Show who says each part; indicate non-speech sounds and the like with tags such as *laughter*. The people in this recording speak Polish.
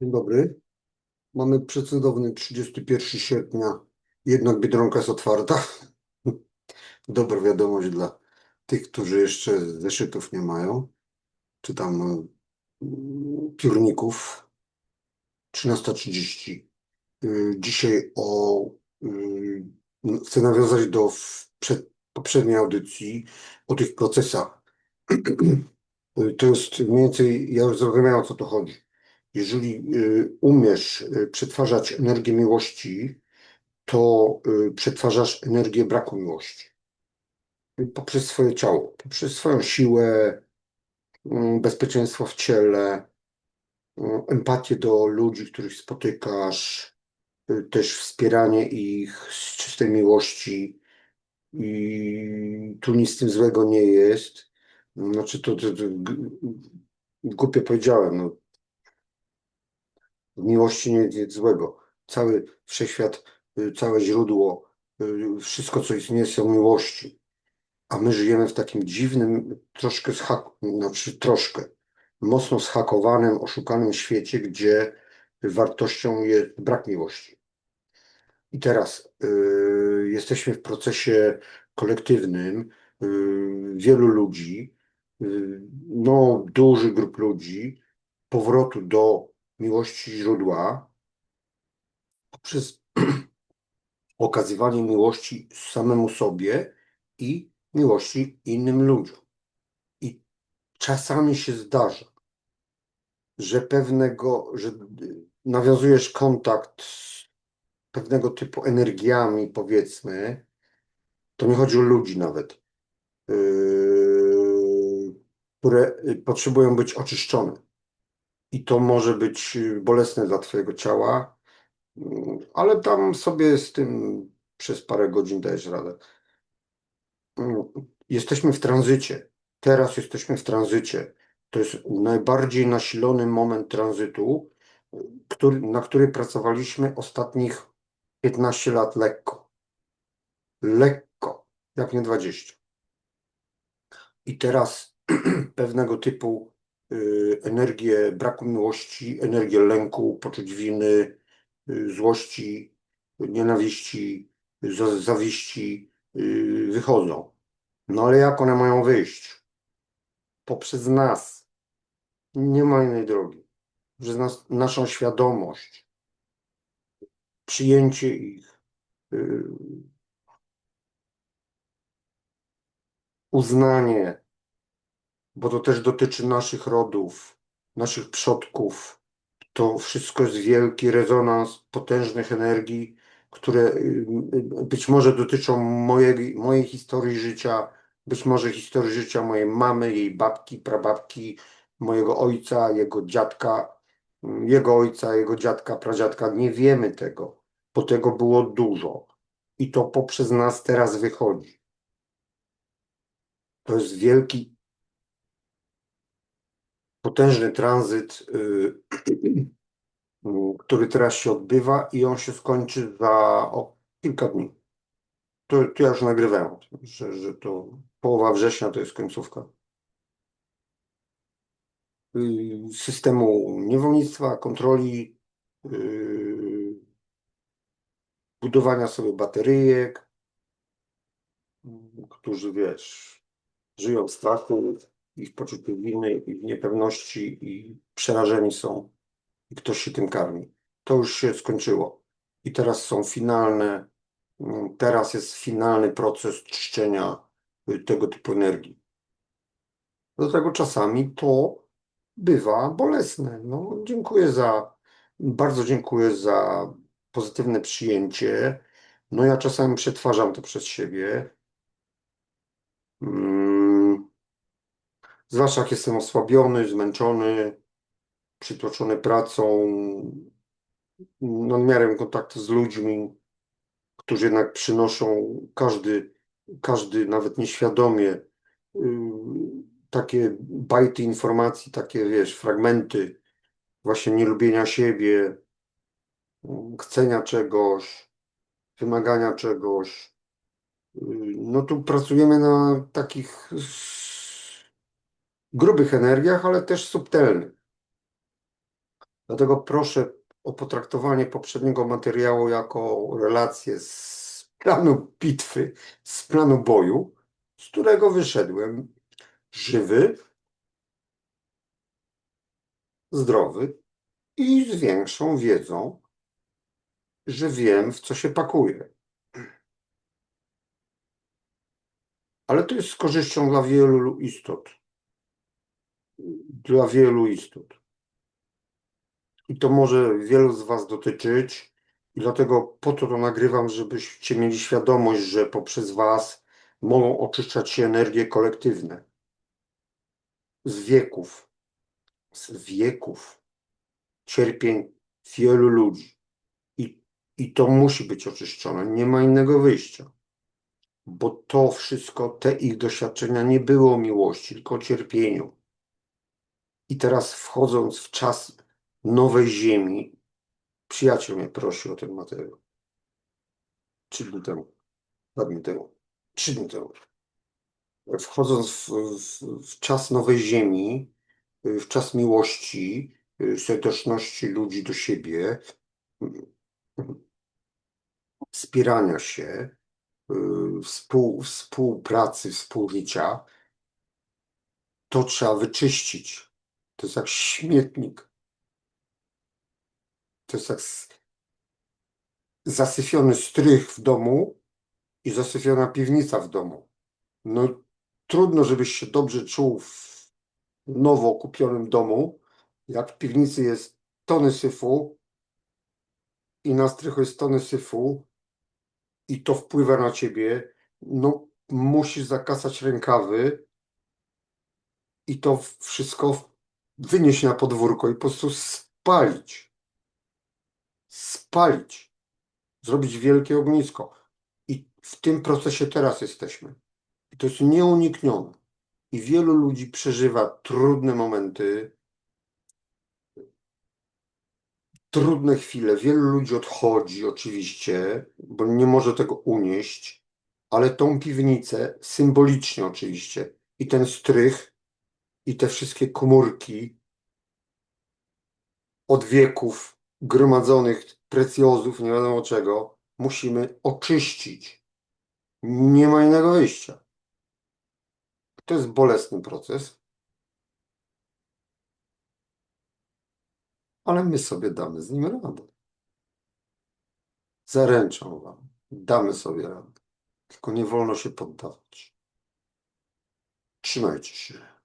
Speaker 1: Dzień dobry. Mamy przecudowny 31 sierpnia, jednak Biedronka jest otwarta. *laughs* Dobra wiadomość dla tych, którzy jeszcze zeszytów nie mają, czy tam mm, piórników. 13.30. Y, Dzisiaj o, y, chcę nawiązać do przed, poprzedniej audycji o tych procesach. *clears throat* To jest mniej więcej, ja już zrozumiałem o co to chodzi. Jeżeli y, umiesz y, przetwarzać energię miłości, to y, przetwarzasz energię braku miłości. Poprzez swoje ciało, poprzez swoją siłę, mm, bezpieczeństwo w ciele, y, empatię do ludzi, których spotykasz, też wspieranie ich z czystej miłości. I tu nic z tym złego nie jest. Znaczy, to, to, to g- głupio powiedziałem, no, w miłości nie jest nic złego. Cały wszechświat, y, całe źródło, y, wszystko, co istnieje, są miłości. A my żyjemy w takim dziwnym, troszkę znaczy troszkę, mocno zhakowanym, oszukanym świecie, gdzie wartością jest brak miłości. I teraz y, jesteśmy w procesie kolektywnym y, wielu ludzi, y, no dużych grup ludzi, powrotu do miłości źródła poprzez *clears throat* okazywanie miłości samemu sobie i miłości innym ludziom. I czasami się zdarza, że pewnego, że y, nawiązujesz kontakt z pewnego typu energiami, powiedzmy, to nie chodzi o ludzi nawet, yy, które y, potrzebują być oczyszczone. I to może być y, bolesne dla Twojego ciała, mm, ale tam sobie z tym przez parę godzin dajesz radę. Mm, Jesteśmy w tranzycie. Teraz jesteśmy w tranzycie. To jest najbardziej nasilony moment tranzytu, który, na który pracowaliśmy ostatnich 15 lat lekko. Lekko, jak nie 20. I teraz *clears throat* pewnego typu energię braku miłości, energię lęku, poczuć winy, y, złości, nienawiści, za- zawiści y, wychodzą. No ale jak one mają wyjść? Poprzez nas. Nie ma innej drogi. Przez nas, naszą świadomość, przyjęcie ich, y, uznanie, bo to też dotyczy naszych rodów, naszych przodków. To wszystko jest wielki rezonans potężnych energii, które y, być może dotyczą mojej, mojej historii życia, być może historii życia mojej mamy, jej babki, prababki, mojego ojca, jego dziadka, jego ojca, jego dziadka, pradziadka. Nie wiemy tego, bo tego było dużo. I to poprzez nas teraz wychodzi. To jest wielki potężny tranzyt, y, *clears throat* który teraz się odbywa i on się skończy za o, kilka dni. To, to ja już nagrywałem, że, że to połowa września to jest końcówka. Y, Systemu niewolnictwa, kontroli, y, budowania sobie bateryjek, którzy wiesz, żyją w strachu i w poczuciu winy i w niepewności i przerażeni są i ktoś się tym karmi. To już się skończyło. I teraz są finalne, mm, teraz jest finalny proces czczenia y, tego typu energii. Dlatego czasami to bywa bolesne. No, dziękuję za, bardzo dziękuję za pozytywne przyjęcie. No ja czasami przetwarzam to przez siebie. Mm, Zwłaszcza jak jestem osłabiony, zmęczony, przytłoczony pracą, nadmiarem kontaktu z ludźmi, którzy jednak przynoszą każdy, każdy nawet nieświadomie yy, takie bajty informacji, takie wiesz, fragmenty właśnie nielubienia siebie, chcenia czegoś, wymagania czegoś. Yy, No tu pracujemy na takich grubych energiach, ale też subtelnych. Dlatego proszę o potraktowanie poprzedniego materiału jako relację z planu bitwy, z planu boju, z którego wyszedłem żywy, zdrowy i z większą wiedzą, że wiem, w co się pakuje. Ale to jest z korzyścią dla wielu istot. Dla wielu istot. I to może wielu z Was dotyczyć, i dlatego po to to nagrywam, żebyście mieli świadomość, że poprzez Was mogą oczyszczać się energie kolektywne z wieków, z wieków cierpień wielu ludzi. I, I to musi być oczyszczone. Nie ma innego wyjścia. Bo to wszystko, te ich doświadczenia nie było o miłości, tylko o cierpieniu. I teraz wchodząc w czas nowej ziemi, przyjaciel mnie prosił o ten materiał. Trzy dni temu. Dwa dni temu. Trzy dni temu. Wchodząc w, w, w czas nowej ziemi, w czas miłości, serdeczności ludzi do siebie, wspierania się, współ, współpracy, współżycia, to trzeba wyczyścić. To jest jak śmietnik. To jest jak zasyfiony strych w domu i zasyfiona piwnica w domu. No trudno, żebyś się dobrze czuł w nowo kupionym domu, jak w piwnicy jest tony syfu i na strychu jest tony syfu i to wpływa na ciebie, no musisz zakasać rękawy i to wszystko wynieść na podwórko i po prostu spalić. Spalić. Zrobić wielkie ognisko. I w tym procesie teraz jesteśmy. I to jest nieuniknione. I wielu ludzi przeżywa trudne momenty, trudne chwile. Wielu ludzi odchodzi oczywiście, bo nie może tego unieść, ale tą piwnicę, symbolicznie oczywiście, i ten strych, i te wszystkie komórki od wieków gromadzonych precjozów, nie wiadomo czego, musimy oczyścić. Nie ma innego wyjścia. To jest bolesny proces, ale my sobie damy z nim radę. Zaręczam wam, damy sobie radę. Tylko nie wolno się poddawać. Trzymajcie się.